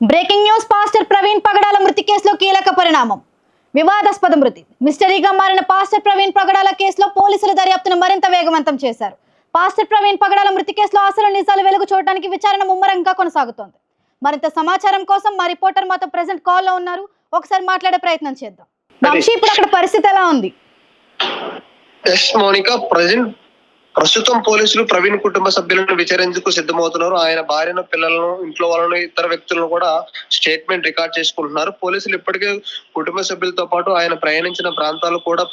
Breaking news pastor Praveen Pagadala మృతి కేసులో కీలక పరిణామం. వివాదాస్పద మృతి. మిస్టరీగా మారిన పాస్టర్ ప్రవీణ్ పగడాల కేసులో పోలీసుల దర్యాప్తును మరింత వేగవంతం చేశారు. పాస్టర్ ప్రవీణ్ పగడాల మృతి కేసులో అసలు నిజాలు వెలుగు చూడడానికి విచారణ ముమ్మరంగా కొనసాగుతోంది. మరింత సమాచారం కోసం మా రిపోర్టర్ మాతో ప్రెసెంట్ కాల్లో ఉన్నారు. ఒకసారి మాట్లాడే ప్రయత్నం చేద్దాం. వంశీ ఇప్పుడు అక్కడ పరిస్థితి ఎలా ఉంది? మౌనిక ప్రజెంట్ ప్రస్తుతం పోలీసులు ప్రవీణ్ కుటుంబ సభ్యులను విచారించేందుకు సిద్ధమవుతున్నారు. ఆయన భార్యను పిల్లలను ఇంట్లో వాళ్ళను ఇతర వ్యక్తులను కూడా స్టేట్మెంట్ రికార్డ్ చేసుకుంటున్నారు. పోలీసులు ఇప్పటికే కుటుంబ సభ్యులతో పాటు ఆయన ప్రయాణించిన ప్రాంతాలు కూడా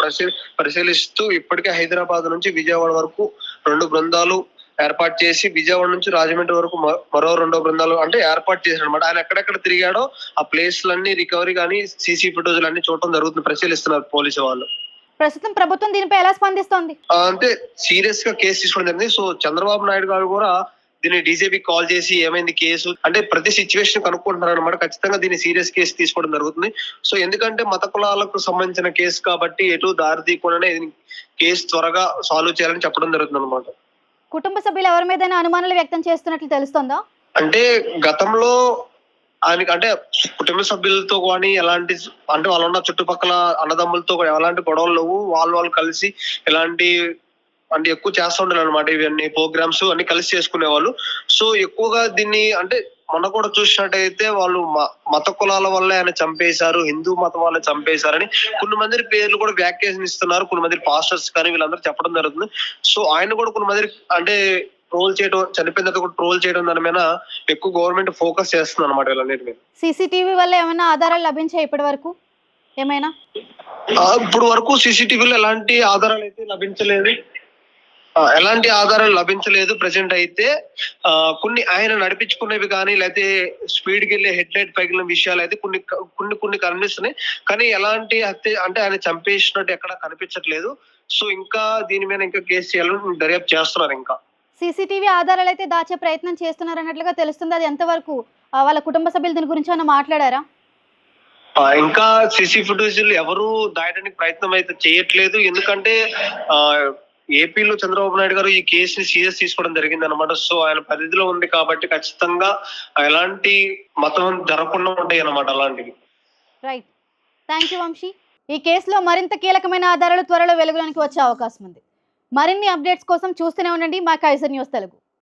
పరిశీలిస్తూ ఇప్పటికే హైదరాబాద్ నుంచి విజయవాడ వరకు రెండు బృందాలు ఏర్పాటు చేసి విజయవాడ నుంచి రాజమండ్రి వరకు మరో రెండో బృందాలు అంటే ఏర్పాటు చేశారు అనమాట ఆయన ఎక్కడెక్కడ తిరిగాడో ఆ ప్లేస్లన్నీ రికవరీ కానీ సీసీ ఫుటేజ్లు అన్ని చూడటం జరుగుతుంది. పరిశీలిస్తున్నారు పోలీసు వాళ్ళు. ప్రస్తుతం ప్రభుత్వం దీనిపై ఎలా స్పందిస్తోంది? అంటే సీరియస్గా కేసు తీసుకోవడం జరిగింది. సో చంద్రబాబు నాయుడు గారు కూడా దీన్ని డీజీపీ కాల్ చేసి ఏమైంది కేసు? అంటే ప్రతి సిచ్యువేషన్ కనుక్కుంటున్నారు అనమాట ఖచ్చితంగా దీన్ని సీరియస్ కేసు తీసుకోవడం జరుగుతుంది. సో ఎందుకంటే మత కులాలకు సంబంధించిన కేసు కాబట్టి ఎటు దారి తీయకుండానే కేసు త్వరగా సాల్వ్ చేయాలని చెప్పడం జరుగుతుంది అనమాట కుటుంబ సభ్యులు ఎవరి మీదైనా అనుమానాలు వ్యక్తం చేస్తున్నట్లు తెలుస్తోందా? అంటే గతంలో ఆయనకి అంటే కుటుంబ సభ్యులతో కానీ ఎలాంటి అంటే వాళ్ళు ఉన్న చుట్టుపక్కల అన్నదమ్ములతో ఎలాంటి గొడవలు లేవు. వాళ్ళు వాళ్ళు కలిసి ఎలాంటి అంటే ఎక్కువ చేస్తూ ఉండాలి అనమాట ఇవన్నీ ప్రోగ్రామ్స్ అన్ని కలిసి చేసుకునేవాళ్ళు. సో ఎక్కువగా దీన్ని అంటే మొన్న కూడా చూసినట్టయితే వాళ్ళు మ- మత కులాల వల్ల ఆయన చంపేశారు హిందూ మతం వల్ల చంపేశారని కొన్ని మంది పేర్లు కూడా వ్యాఖ్యానం ఇస్తున్నారు కొన్ని మంది పాస్టర్స్ కానీ వీళ్ళందరూ చెప్పడం జరుగుతుంది. సో ఆయన కూడా కొన్ని మంది అంటే ట్రోల్ చేయడం చనిపోయిన తర్వాత కూడా ట్రోల్ చేయడం దాని మీద ఎక్కువ గవర్నమెంట్ ఫోకస్ చేస్తుంది అనమాట వీళ్ళన్నిటి మీద. సీసీటీవీ వల్ల ఏమైనా ఆధారాలు లభించాయి ఇప్పటి వరకు? ఏమైనా? ఇప్పుడు వరకు సీసీటీవీలో ఎలాంటి ఆధారాలు అయితే లభించలేదు. ఎలాంటి ఆధారాలు లభించలేదు ప్రెసెంట్ అయితే. కొన్ని ఆయన నడిపించుకునేవి కానీ లేకపోతే స్పీడ్కి వెళ్ళి హెడ్ లైట్ పగిలిన విషయాలు అయితే కొన్ని కొన్ని కొన్ని కనిపిస్తున్నాయి. కానీ ఎలాంటి హత్య అంటే ఆయన చంపేసినట్టు ఎక్కడ కనిపించట్లేదు. సో ఇంకా దీని మీద ఇంకా కేసు చేయాలని దర్యాప్తు చేస్తున్నారు ఇంకా. సీసీటీవీ ఆధారాలు అయితే దాచే ప్రయత్నం చేస్తున్నారు అన్నట్లుగా తెలుస్తుంది. అది ఎంతవరకు వాళ్ళ కుటుంబ సభ్యులు దీని గురించి ఏమైనా మాట్లాడారా? ఇంకా సిసి ఫుటేజ్ ఎవరు దాయడానికి ప్రయత్నం అయితే చేయట్లేదు. ఎందుకంటే ఏపీలో చంద్రబాబు నాయుడు గారు ఈ కేసుని సీరియస్ తీసుకోవడం జరిగింది అనమాట సో ఆయన పరిధిలో ఉంది కాబట్టి ఖచ్చితంగా ఎలాంటి మతం జరగకుండా ఉంటాయి అన్నమాట అలాంటివి. Right thank you Vamshi. ఈ కేసులో మరింత కీలకమైన ఆధారాలు త్వరలో వెలుగులోనికి వచ్చే అవకాశం ఉంది. మరిన్ని అప్డేట్స్ కోసం చూస్తూనే ఉండండి మా కైసర్ న్యూస్ తెలుగు.